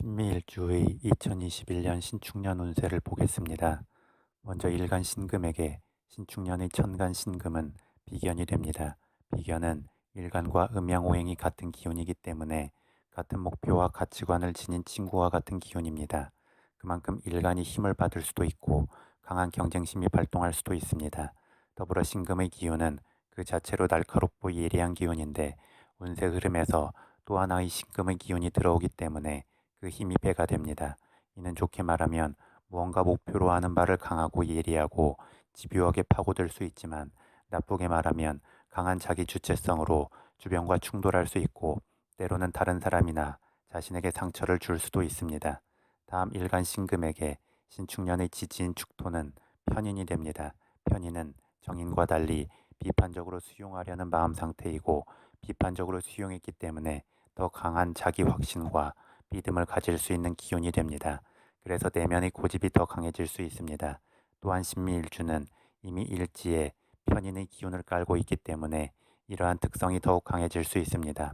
신미일주의 2021년 신축년 운세를 보겠습니다. 먼저 일간 신금에게 신축년의 천간 신금은 비견이 됩니다. 비견은 일간과 음양오행이 같은 기운이기 때문에 같은 목표와 가치관을 지닌 친구와 같은 기운입니다. 그만큼 일간이 힘을 받을 수도 있고 강한 경쟁심이 발동할 수도 있습니다. 더불어 신금의 기운은 그 자체로 날카롭고 예리한 기운인데 운세 흐름에서 또 하나의 신금의 기운이 들어오기 때문에 그 힘이 배가 됩니다. 이는 좋게 말하면 무언가 목표로 하는 바를 강하고 예리하고 집요하게 파고들 수 있지만 나쁘게 말하면 강한 자기 주체성으로 주변과 충돌할 수 있고 때로는 다른 사람이나 자신에게 상처를 줄 수도 있습니다. 다음 일간 신금에게 신축년의 지지인 축토는 편인이 됩니다. 편인은 정인과 달리 비판적으로 수용하려는 마음 상태이고 비판적으로 수용했기 때문에 더 강한 자기 확신과 믿음을 가질 수 있는 기운이 됩니다. 그래서 내면의 고집이 더 강해질 수 있습니다. 또한 신미일주는 이미 일지에 편인의 기운을 깔고 있기 때문에 이러한 특성이 더욱 강해질 수 있습니다.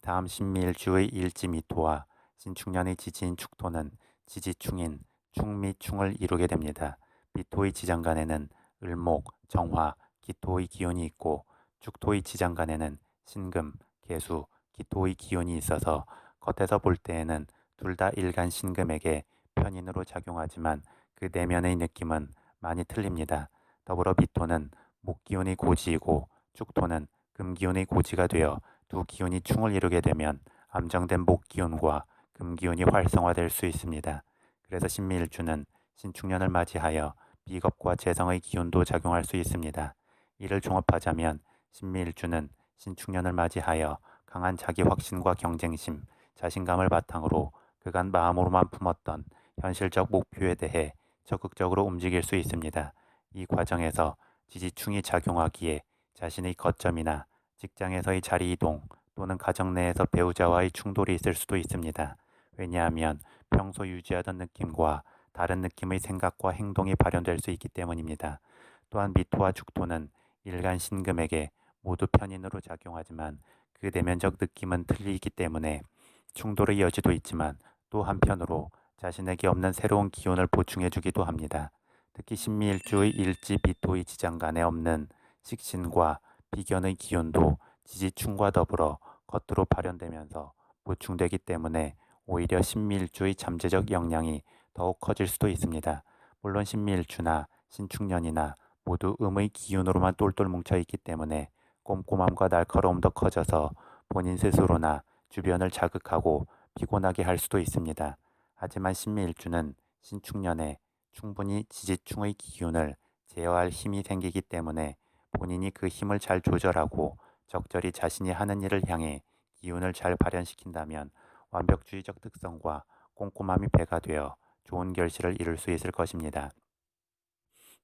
다음 신미일주의 일지 미토와 신축년의 지지인 축토는 지지충인 충미충을 이루게 됩니다. 미토의 지장간에는 을목, 정화, 기토의 기운이 있고 축토의 지장간에는 신금, 개수, 기토의 기운이 있어서 겉에서 볼 때에는 둘 다 일간 신금에게 편인으로 작용하지만 그 내면의 느낌은 많이 틀립니다. 더불어 비토는 목기운의 고지이고 축토는 금기운의 고지가 되어 두 기운이 충을 이루게 되면 암정된 목기운과 금기운이 활성화될 수 있습니다. 그래서 신미일주는 신축년을 맞이하여 비겁과 재성의 기운도 작용할 수 있습니다. 이를 종합하자면 신미일주는 신축년을 맞이하여 강한 자기 확신과 경쟁심, 자신감을 바탕으로 그간 마음으로만 품었던 현실적 목표에 대해 적극적으로 움직일 수 있습니다. 이 과정에서 지지충이 작용하기에 자신의 거점이나 직장에서의 자리 이동 또는 가정 내에서 배우자와의 충돌이 있을 수도 있습니다. 왜냐하면 평소 유지하던 느낌과 다른 느낌의 생각과 행동이 발현될 수 있기 때문입니다. 또한 미토와 축토는 일간 신금에게 모두 편인으로 작용하지만 그 내면적 느낌은 틀리기 때문에 충돌의 여지도 있지만 또 한편으로 자신에게 없는 새로운 기운을 보충해 주기도 합니다. 특히 신미일주의 일지 비토의 지장 간에 없는 식신과 비견의 기운도 지지충과 더불어 겉으로 발현되면서 보충되기 때문에 오히려 신미일주의 잠재적 역량이 더욱 커질 수도 있습니다. 물론 신미일주나 신축년이나 모두 음의 기운으로만 똘똘 뭉쳐 있기 때문에 꼼꼼함과 날카로움도 커져서 본인 스스로나 주변을 자극하고 피곤하게 할 수도 있습니다. 하지만 신미일주는 신축년에 충분히 지지충의 기운을 제어할 힘이 생기기 때문에 본인이 그 힘을 잘 조절하고 적절히 자신이 하는 일을 향해 기운을 잘 발현시킨다면 완벽주의적 특성과 꼼꼼함이 배가 되어 좋은 결실을 이룰 수 있을 것입니다.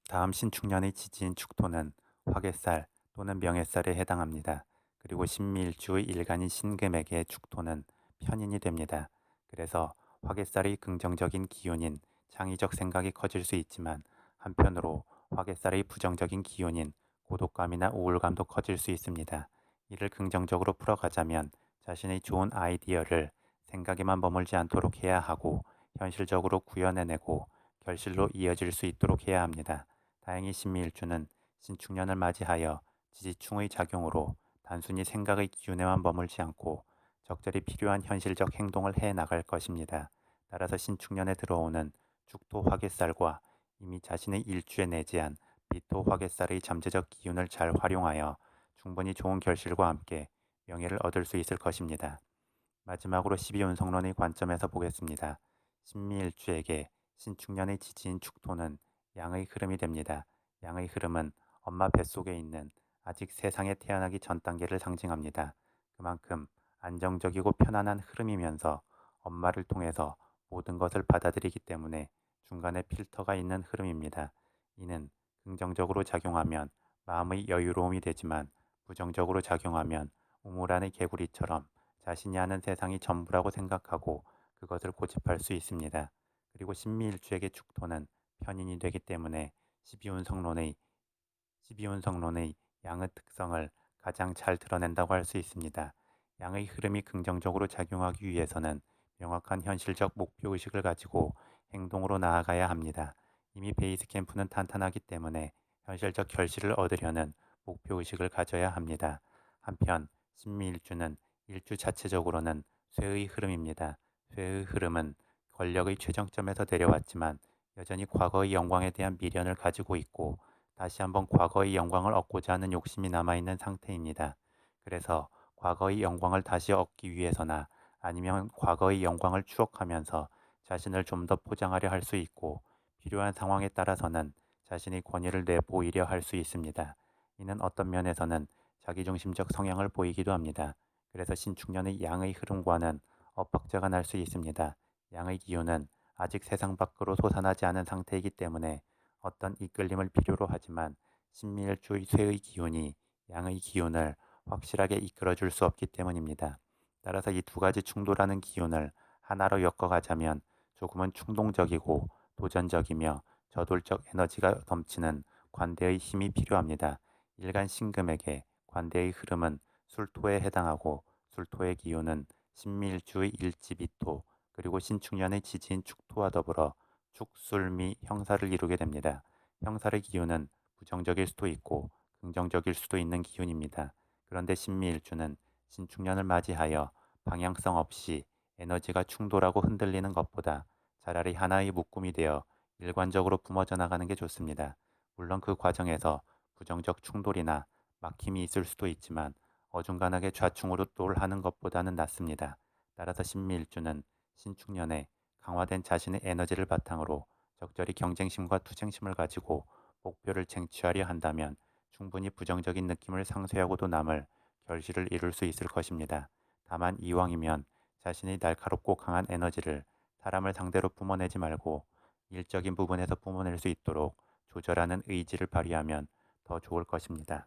다음 신축년의 지지인 축토는 화개살 또는 명예살에 해당합니다. 그리고 신밀주의 일간인 신금에게 축토는 편인이 됩니다. 그래서 화개살의 긍정적인 기운인 창의적 생각이 커질 수 있지만 한편으로 화개살의 부정적인 기운인 고독감이나 우울감도 커질 수 있습니다. 이를 긍정적으로 풀어가자면 자신의 좋은 아이디어를 생각에만 머물지 않도록 해야 하고 현실적으로 구현해내고 결실로 이어질 수 있도록 해야 합니다. 다행히 신미일주는 신축년을 맞이하여 지지충의 작용으로 단순히 생각의 기운에만 머물지 않고 적절히 필요한 현실적 행동을 해 나갈 것입니다. 따라서 신축년에 들어오는 축토 화개살과 이미 자신의 일주에 내재한 비토 화개살의 잠재적 기운을 잘 활용하여 충분히 좋은 결실과 함께 명예를 얻을 수 있을 것입니다. 마지막으로 12운성론의 관점에서 보겠습니다. 신미일주에게 신축년의 지지인 축토는 양의 흐름이 됩니다. 양의 흐름은 엄마 뱃속에 있는 아직 세상에 태어나기 전 단계를 상징합니다. 그만큼 안정적이고 편안한 흐름이면서 엄마를 통해서 모든 것을 받아들이기 때문에 중간에 필터가 있는 흐름입니다. 이는 긍정적으로 작용하면 마음의 여유로움이 되지만 부정적으로 작용하면 우물 안의 개구리처럼 자신이 아는 세상이 전부라고 생각하고 그것을 고집할 수 있습니다. 그리고 신미일주에게 축토는 편인이 되기 때문에 12운성론의 12운성론의 양의 특성을 가장 잘 드러낸다고 할 수 있습니다. 양의 흐름이 긍정적으로 작용하기 위해서는 명확한 현실적 목표 의식을 가지고 행동으로 나아가야 합니다. 이미 베이스 캠프는 탄탄하기 때문에 현실적 결실을 얻으려는 목표 의식을 가져야 합니다. 한편 신미일주는 일주 자체적으로는 쇠의 흐름입니다. 쇠의 흐름은 권력의 최정점에서 내려왔지만 여전히 과거의 영광에 대한 미련을 가지고 있고 다시 한번 과거의 영광을 얻고자 하는 욕심이 남아있는 상태입니다. 그래서 과거의 영광을 다시 얻기 위해서나 아니면 과거의 영광을 추억하면서 자신을 좀 더 포장하려 할 수 있고 필요한 상황에 따라서는 자신의 권위를 내보이려 할 수 있습니다. 이는 어떤 면에서는 자기중심적 성향을 보이기도 합니다. 그래서 신축년의 양의 흐름과는 엇박자가 날 수 있습니다. 양의 기운은 아직 세상 밖으로 솟아나지 않은 상태이기 때문에 어떤 이끌림을 필요로 하지만 신밀주의 쇠의 기운이 양의 기운을 확실하게 이끌어 줄 수 없기 때문입니다. 따라서 이 두 가지 충돌하는 기운을 하나로 엮어가자면 조금은 충동적이고 도전적이며 저돌적 에너지가 넘치는 관대의 힘이 필요합니다. 일간 신금에게 관대의 흐름은 술토에 해당하고 술토의 기운은 신밀주의 일지비토 그리고 신축년의 지지인 축토와 더불어 축술미 형사를 이루게 됩니다. 형사의 기운은 부정적일 수도 있고 긍정적일 수도 있는 기운입니다. 그런데 신미일주는 신축년을 맞이하여 방향성 없이 에너지가 충돌하고 흔들리는 것보다 차라리 하나의 묶음이 되어 일관적으로 뿜어져 나가는 게 좋습니다. 물론 그 과정에서 부정적 충돌이나 막힘이 있을 수도 있지만 어중간하게 좌충우로 돌하는 것보다는 낫습니다. 따라서 신미일주는 신축년에 강화된 자신의 에너지를 바탕으로 적절히 경쟁심과 투쟁심을 가지고 목표를 쟁취하려 한다면 충분히 부정적인 느낌을 상쇄하고도 남을 결실을 이룰 수 있을 것입니다. 다만 이왕이면 자신의 날카롭고 강한 에너지를 사람을 상대로 뿜어내지 말고 일적인 부분에서 뿜어낼 수 있도록 조절하는 의지를 발휘하면 더 좋을 것입니다.